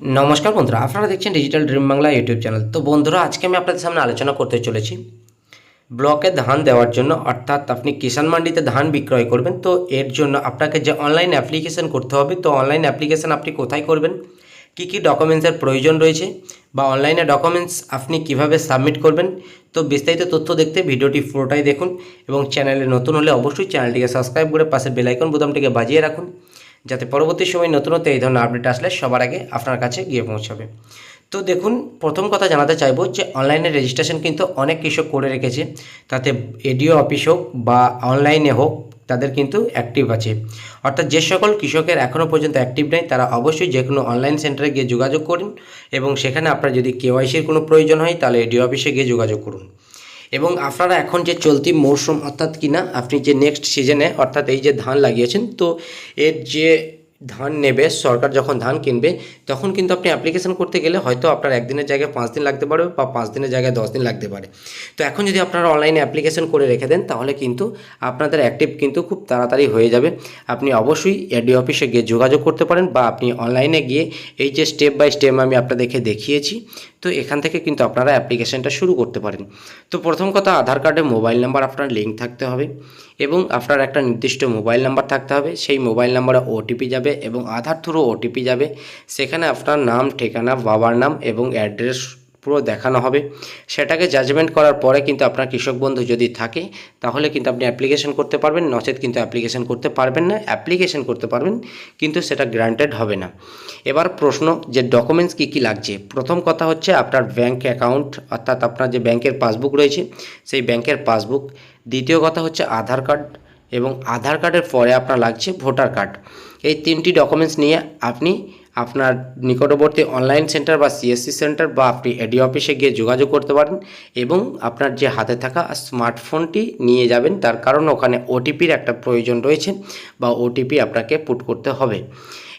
নমস্কার বন্ধুরা, আপনারা দেখছেন digital dream Bangla YouTube channel তো বন্ধুরা, আজকে আমি আপনাদের সামনে আলোচনা করতে চলেছি। ব্লকে ধান দেওয়ার জন্য, অর্থাৎ আপনি কিষাণ মান্ডিতে ধান বিক্রয় করবেন, তো এর জন্য আপনাকে যে অনলাইন অ্যাপ্লিকেশন করতে হবে, তো অনলাইন অ্যাপ্লিকেশন আপনি কোথায় করবেন, কী কী ডকুমেন্টসের প্রয়োজন রয়েছে, বা অনলাইনে ডকুমেন্টস আপনি কীভাবে সাবমিট করবেন, তো বিস্তারিত তথ্য দেখতে ভিডিওটি পুরোটাই দেখুন, এবং চ্যানেলে নতুন হলে অবশ্যই চ্যানেলটিকে সাবস্ক্রাইব করে পাশে বেলাইকন বোতামটিকে বাজিয়ে রাখুন যাতে পরবর্তী সময় নতুন নতুন এই ধরনের আপডেট আসলে সবার আগে আপনার কাছে গিয়ে পৌঁছাবে। তো দেখুন, প্রথম কথা জানাতে চাইব যে অনলাইনে রেজিস্ট্রেশন কিন্তু অনেক কৃষক করে রেখেছে। তাতে এডিও অফিস হোক বা অনলাইনে হোক, তাদের কিন্তু অ্যাক্টিভ আছে। অর্থাৎ যে সকল কৃষকের এখনও পর্যন্ত অ্যাক্টিভ নেই, তারা অবশ্যই যে কোনো অনলাইন সেন্টারে গিয়ে যোগাযোগ করুন এবং সেখানে আপনার যদি কেওয়াইসির কোনো প্রয়োজন হয়, তাহলে এডিও অফিসে গিয়ে যোগাযোগ করুন। এবং আপনারা এখন যে চলতি মরশুম অর্থাৎ কিনা, আপনি যে নেক্সট সিজনে অর্থাৎ এই যে ধান লাগিয়েছেন, তো এর যে ধান নেবে, সরকার যখন ধান কিনবে, তখন কিন্তু আপনি অ্যাপ্লিকেশন করতে গেলে হয়তো আপনার একদিনের জায়গায় পাঁচ দিন লাগতে পারে বা পাঁচ দিনের জায়গায় দশ দিন লাগতে পারে। তো এখন যদি আপনারা অনলাইনে অ্যাপ্লিকেশন করে রেখে দেন, তাহলে কিন্তু আপনাদের অ্যাক্টিভ কিন্তু খুব তাড়াতাড়ি হয়ে যাবে। আপনি অবশ্যই এডি অফিসে গিয়ে যোগাযোগ করতে পারেন বা আপনি অনলাইনে গিয়ে এই যে স্টেপ বাই স্টেপ আমি আপনাদেরকে দেখিয়েছি, তো এখান থেকে কিন্তু আপনারা অ্যাপ্লিকেশনটা শুরু করতে পারেন। তো প্রথম কথা, আধার কার্ডে মোবাইল নাম্বার আপনার লিঙ্ক থাকতে হবে। এবং আপনার একটা নির্দিষ্ট মোবাইল নাম্বার থাকতে হবে। সেই মোবাইল নাম্বারে ওটিপি যাবে এবং আধার থ্রু ওটিপি যাবে। সেখানে আপনার নাম, ঠিকানা, বাবার নাম এবং অ্যাড্রেস পুরো দেখানো হবে। সেটাকে জাজমেন্ট করার পরে কিন্তু আপনার কৃষক বন্ধু যদি থাকে, তাহলে কিন্তু আপনি অ্যাপ্লিকেশন করতে পারবেন, নচেত কিন্তু অ্যাপ্লিকেশন করতে পারবেন না অ্যাপ্লিকেশন করতে পারবেন, কিন্তু সেটা গ্রান্টেড হবে না। এবার প্রশ্ন, যে ডকুমেন্টস কী কী লাগছে? প্রথম কথা হচ্ছে আপনার ব্যাংক অ্যাকাউন্ট অর্থাৎ আপনার যে ব্যাংকের পাসবুক রয়েছে, সেই ব্যাংকের পাসবুক দ্বিতীয় কথা হচ্ছে আধার কার্ড, এবং আধার কার্ডের পরে আপনার লাগছে ভোটার কার্ড। এই তিনটি ডকুমেন্টস নিয়ে আপনি আপনার নিকটবর্তী অনলাইন সেন্টার বা সিএসসি সেন্টার বা আপনি এডি অফিসে গিয়ে যোগাযোগ করতে পারেন এবং আপনার যে হাতে থাকা স্মার্টফোনটি নিয়ে যাবেন, তার কারণ ওখানে ওটিপির একটা প্রয়োজন রয়েছে বা ওটিপি আপনাকে পুট করতে হবে।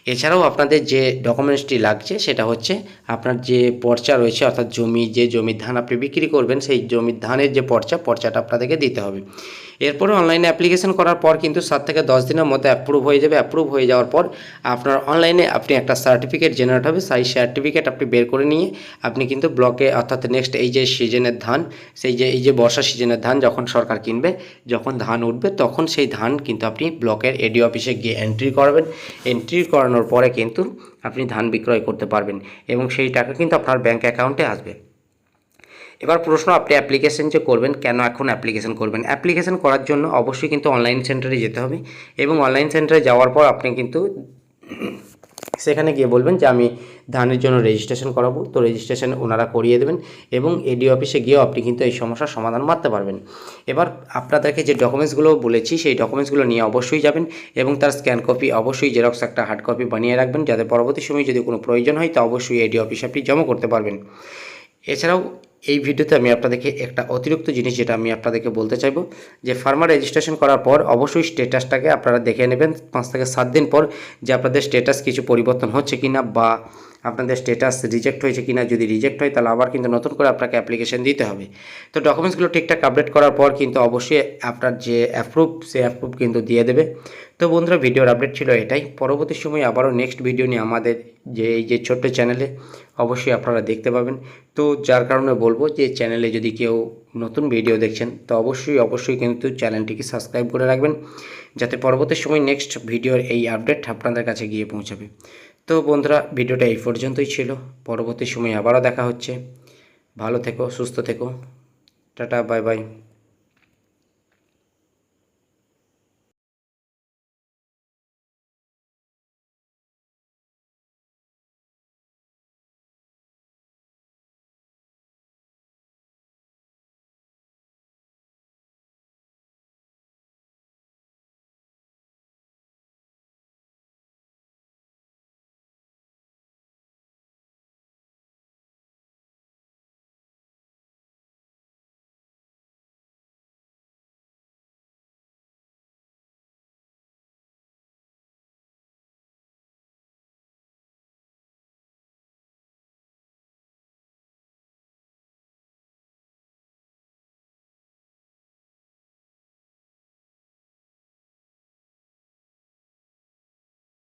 এছাড়াও আপনাদের যে ডকুমেন্টসটি লাগছে, সেটা হচ্ছে আপনার যে পর্চা রয়েছে, অর্থাৎ জমি, যে জমির ধান আপনি বিক্রি করবেন, সেই জমির ধানের যে পর্চা, পর্চাটা আপনাদেরকে দিতে হবে। এরপরে অনলাইনে অ্যাপ্লিকেশন করার পর কিন্তু সাত থেকে দশ দিনের মধ্যে অ্যাপ্রুভ হয়ে যাবে। অ্যাপ্রুভ হয়ে যাওয়ার পর আপনার অনলাইনে আপনি একটা সার্টিফিকেট জেনারেট হবে। সেই সার্টিফিকেট আপনি বের করে নিয়ে আপনি কিন্তু ব্লকে অর্থাৎ নেক্সট এই যে সিজনের ধান, সেই যে, এই যে বর্ষা সিজনের ধান যখন সরকার কিনবে, যখন ধান উঠবে, তখন সেই ধান কিন্তু আপনি ব্লকের এডি অফিসে গিয়ে এন্ট্রি করবেন। এন্ট্রি করানোর পরে কিন্তু আপনি ধান বিক্রয় করতে পারবেন এবং সেই টাকা কিন্তু আপনার ব্যাঙ্ক অ্যাকাউন্টে আসবে। এবার প্রশ্ন, আপনি অ্যাপ্লিকেশন যে করবেন, কেন এখন অ্যাপ্লিকেশন করবেন? অ্যাপ্লিকেশন করার জন্য অবশ্যই কিন্তু অনলাইন সেন্টারে যেতে হবে এবং অনলাইন সেন্টারে যাওয়ার পর আপনি কিন্তু সেখানে গিয়ে বলবেন যে আমি ধানের জন্য রেজিস্ট্রেশন করাবো। তো রেজিস্ট্রেশন ওনারা করিয়ে দেবেন এবং এডি অফিসে গিয়েও আপনি কিন্তু এই সমস্যার সমাধান মারতে পারবেন। এবার আপনাদেরকে যে ডকুমেন্টসগুলো বলেছি, সেই ডকুমেন্টসগুলো নিয়ে অবশ্যই যাবেন এবং তার স্ক্যান কপি অবশ্যই জেরক্স একটা হার্ড কপি বানিয়ে রাখবেন যাতে পরবর্তী সময়ে যদি কোনো প্রয়োজন হয়, তা অবশ্যই এডি অফিসে আপনি জমা করতে পারবেন। এছাড়াও এই ভিডিওতে আমি আপনাদেরকে একটা অতিরিক্ত জিনিস যেটা আমি আপনাদেরকে বলতে চাইব, যে ফার্মার রেজিস্ট্রেশন করার পর অবশ্যই স্টেটাসটাকে আপনারা দেখে নেবেন। পাঁচ থেকে সাত দিন পর যে আপনাদের স্টেটাস কিছু পরিবর্তন হচ্ছে কি না বা আপনাদের স্টেটাস রিজেক্ট হয়েছে কিনা, যদি রিজেক্ট হয়, তাহলে আবার কিন্তু নতুন করে আপনাকে অ্যাপ্লিকেশন দিতে হবে। তো ডকুমেন্টসগুলো ঠিকঠাক আপডেট করার পর কিন্তু অবশ্যই আপনার যে অ্যাপ্রুভ সে অ্যাপ্রুভ কিন্তু দিয়ে দেবে। তো বন্ধুরা, ভিডিওর আপডেট ছিল এটাই। পরবর্তী সময় আবারও নেক্সট ভিডিও নিয়ে আমাদের যে, এই যে ছোট্ট চ্যানেলে অবশ্যই আপনারা দেখতে পাবেন। তো যার কারণে বলব যে চ্যানেলে যদি কেউ নতুন ভিডিও দেখছেন, তো অবশ্যই অবশ্যই কিন্তু চ্যানেলটিকে সাবস্ক্রাইব করে রাখবেন। যাতে পরবর্তী সময় নেক্সট ভিডিওর এই আপডেট আপনাদের কাছে গিয়ে পৌঁছাবে। তো বন্ধুরা, ভিডিওটা এই পর্যন্তই ছিল। পরবর্তী সময় আবারও দেখা হচ্ছে। ভালো থেকো, সুস্থ থেকো। Tata, bye bye.